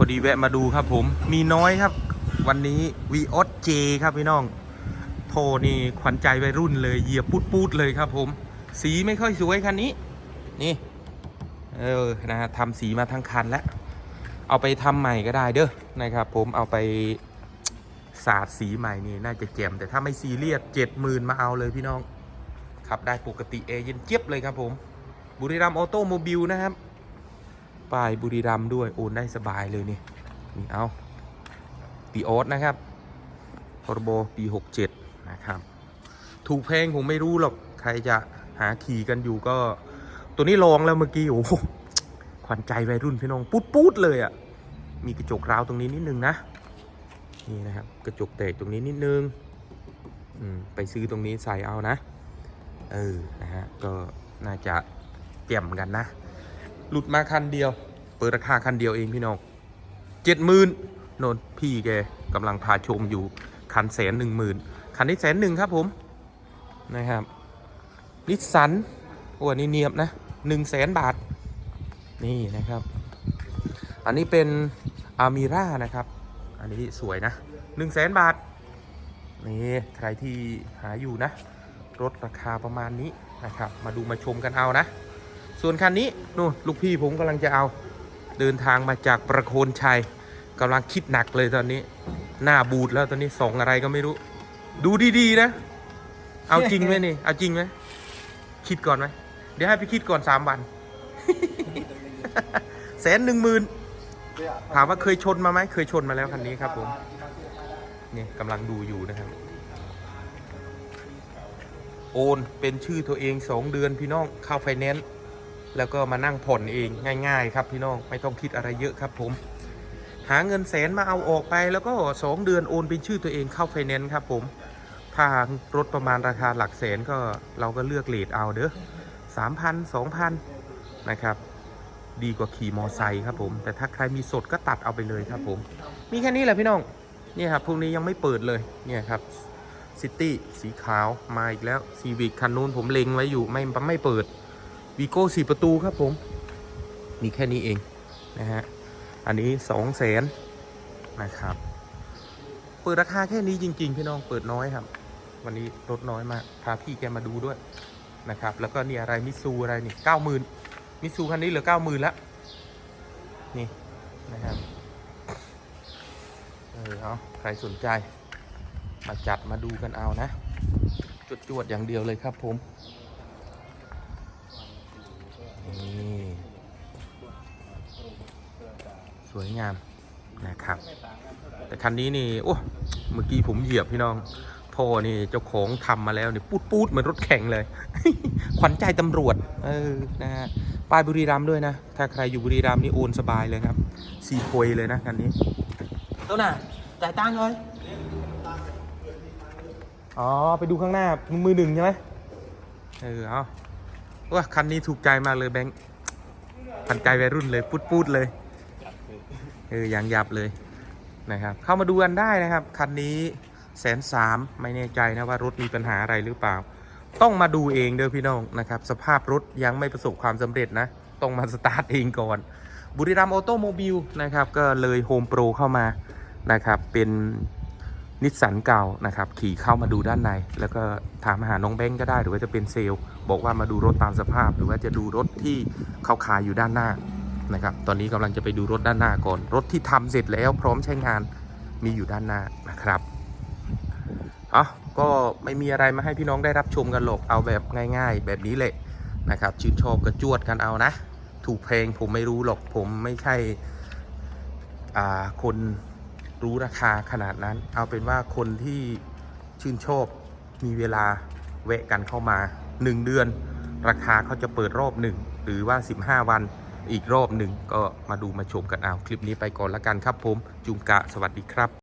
พอดีแวะมาดูครับผมมีน้อยครับ วันนี้วีออสเจครับพี่น้อง โทนี่ขวัญใจวัยรุ่นเลยเหยียบปูดปูดๆเลยครับผม สีไม่ค่อยสวยคันนี้ นี่ เออนะฮะทำสีมาทั้งคันแล้ว เอาไปทำใหม่ก็ได้เด้อนะครับผมเอาไปสาดสีใหม่นี่น่าจะแจ่มแต่ถ้าไม่ซีเรียสเจ็ดหมื่นมาเอาเลยพี่น้องขับได้ปกติเอเย็นเจี๊ยบเลยครับผม บุรีรัมย์ออโตโมบิลนะครับ ป้ายบุรีรัมด้วย โอนได้สบายเลยนี่นี่เอาปีออสนะครับพรบปี 67 นะครับ ถูกเพงผมไม่รู้หรอก ใครจะหาขี่กันอยู่ก็ ตัวนี้ลองแล้วเมื่อกี้โอ้โหขวัญใจวัยรุ่นพี่น้องปุ๊ดปุ๊ดเลยอะ่ะ มีกระจกราวตรงนี้นิดนึงนะ นี่นะครับ กระจกแตกตรงนี้นิดนึงอืมไปซื้อตรงนี้ใส่เอานะ เออ นะฮะ ก็น่าจะเปี่ยมกันนะ หลุดมาคันเดียว เปิดราคาคันเดียวเองพี่น้องเจ็ดหมื่นนนพี่แกกำลังพาชมอยู่คันแสนหนึ่งหมื่นคันนี้แสนหนึ่งครับผมนะครับนิสสันโอ้อันนี้เนียบนะหนึ่งแสนบาท นี่นะครับ อันนี้เป็นอามิร่านะครับ อันนี้สวยนะหนึ่งแสนบาท นี่ใครที่หาอยู่นะ รถราคาประมาณนี้นะครับ มาดูมาชมกันเอานะ ส่วนคันนี้นู่นลูกพี่ผมกำลังจะเอา เดินทางมาจากประโคนชัยกำลังคิดหนักเลยตอนนี้ หน้าบูดแล้วตอนนี้ส่องอะไรก็ไม่รู้ ดูดีๆนะ เอาจริงไหมนี่ เอาจริงไหมคิดก่อนไหมเดี๋ยวให้ไปคิดก่อนสามวันแสนหนึ่งหมื่นถามว่าเคยชนมาไหมเคยชนมาแล้วคันนี้ครับผมนี่กำลังดูอยู่นะครับ โอนเป็นชื่อตัวเองสองเดือนพี่น้องเข้าไฟแนนซ์ แล้วก็มานั่งผ่อนเองง่าย ๆ ครับพี่น้องไม่ต้องคิดอะไรเยอะครับผม หาเงินแสนมาเอาออกไปแล้วก็สองเดือนโอนเป็นชื่อตัวเองเข้าไฟแนนซ์ครับผม ถ้ารถประมาณราคาหลักแสนก็เราก็เลือกเลทเอาเด้อสามพันสองพันนะครับ ดีกว่าขี่มอไซค์ครับผม แต่ถ้าใครมีสดก็ตัดเอาไปเลยครับผม มีแค่นี้แหละพี่น้องเนี่ยครับพรุ่งนี้ยังไม่เปิดเลยเนี่ยครับซิตี้สีขาวมาอีกแล้วซีวิกคันนู้นผมเล็งไว้อยู่ไม่ไม่เปิด วีโก้สี่ประตูครับผม มีแค่นี้เองนะฮะ อันนี้สองแสนนะครับ เปิดราคาแค่นี้จริง ๆ พี่น้องเปิดน้อยครับ วันนี้ลดน้อยมากพาพี่แกมาดูด้วยนะครับ แล้วก็นี่อะไรมิซูอะไรนี่เก้าหมื่นมิซูคันนี้เหลือเก้าหมื่นล้วนี่นะครับเออเอาใครสนใจ มาจัดมาดูกันเอานะจวดๆอย่างเดียวเลยครับผม นี่สวยงามนะครับ แต่คันนี้นี่โอ้เมื่อกี้ผมเหยียบพี่น้องท่อนี่เจ้าของทำมาแล้วนี่ปูดปูดๆเหมือนรถแข่งเลย ขวัญใจตำรวจ เออนะฮะป้ายบุรีรัมย์ด้วยนะ ถ้าใครอยู่บุรีรัมย์นี่โอนสบายเลยครับซีโพยเลยนะคันนี้ต้นน่ะจ่ายตังค์เลยอ๋อ ไปดูข้างหน้ามือหนึ่งใช่ไหมเออเอา ว่าคันนี้ถูกใจมากเลยแบงค์พันใจวัยรุ่นเลยพูดพูดๆเลยเออยังยับเลยนะครับ เข้ามาดูกันได้นะครับ คันนี้แสนสามไม่แน่ใจนะว่ารถมีปัญหาอะไรหรือเปล่า ต้องมาดูเองเด้อพี่น้องนะครับ สภาพรถยังไม่ประสบความสำเร็จนะ ต้องมาสตาร์ทเองก่อน บุรีรัมย์ออโตโมบิลนะครับ ก็เลยโฮมโปรเข้ามานะครับ เป็น นิสสันเก่านะครับ ขี่เข้ามาดูด้านใน แล้วก็ถามหาน้องแบงก์ก็ได้ หรือว่าจะเป็นเซลล์ บอกว่ามาดูรถตามสภาพ หรือว่าจะดูรถที่เขาขายอยู่ด้านหน้านะครับ ตอนนี้กำลังจะไปดูรถด้านหน้าก่อน รถที่ทำเสร็จแล้วพร้อมใช้งานมีอยู่ด้านหน้านะครับเอาก็ไม่มีอะไรมาให้พี่น้องได้รับชมกันหรอก เอาแบบง่าย ๆ แบบนี้แหละนะครับ ชื่นชอบก็จวดกันเอานะ ถูกเพลงผมไม่รู้หรอก ผมไม่ใช่คน รู้ราคาขนาดนั้น เอาเป็นว่าคนที่ชื่นชอบมีเวลาแวะกันเข้ามา 1 เดือน ราคาเขาจะเปิดรอบหนึ่งหรือว่า 15 วันอีกรอบหนึ่งก็มาดูมาชมกันเอาคลิปนี้ไปก่อนละกันครับผม จุงกะสวัสดีครับ